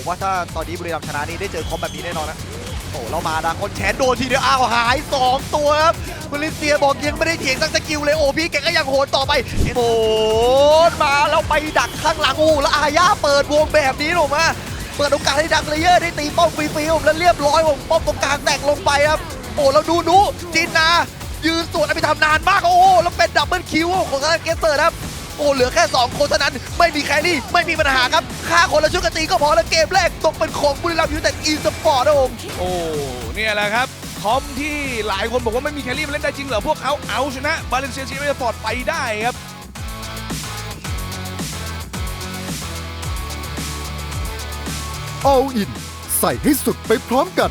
ผมว่าถ้าตอนนี้บุรีรัมย์ชนะนี่ได้เจอคอมแบบนี้แน่นอนนะโอ้เรามาดาคนแชนโดนทีเดียวอ้าวหาย 2 ตัวครับมาเลเซียบอกยังไม่ได้เถียงสักสกิลเลยโอ้พี่แกก็ยังโหนต่อไปโหนมาแล้วไปดักข้างหลังอู้แล้วอาญาเปิดวงแบบนี้หรอมาเปิดโอกาสให้ดังเลเยอร์ได้ตีป้อมฟรีๆผมแล้วเรียบร้อยผมป้อมตรงกลางแตกลงไปครับโอ้แล้วดูนูจินนายืนสวนอภิธรรมนานมากโอ้แล้วเป็นดับเบิลคิวของทางเกสเตอร์ครับ โอ้เหลือแค่ 2 คนเท่านั้น ไม่มีแครี่ ไม่มีปัญหาครับฆ่าคนละชุดกตีก็พอแล้วเกมแรกตกเป็นของบุรีรัมย์ยูไนเต็ดอีสปอร์ตนะผมโอ้เนี่ยแหละครับคอมที่หลายคนบอกว่าไม่มีแคลรี่มาเล่นได้จริงเหรอพวกเขาเอาชนะบาเลนเซียซีเรสปอร์ตไปได้ครับ All In ใส่ให้สุดไปพร้อมกัน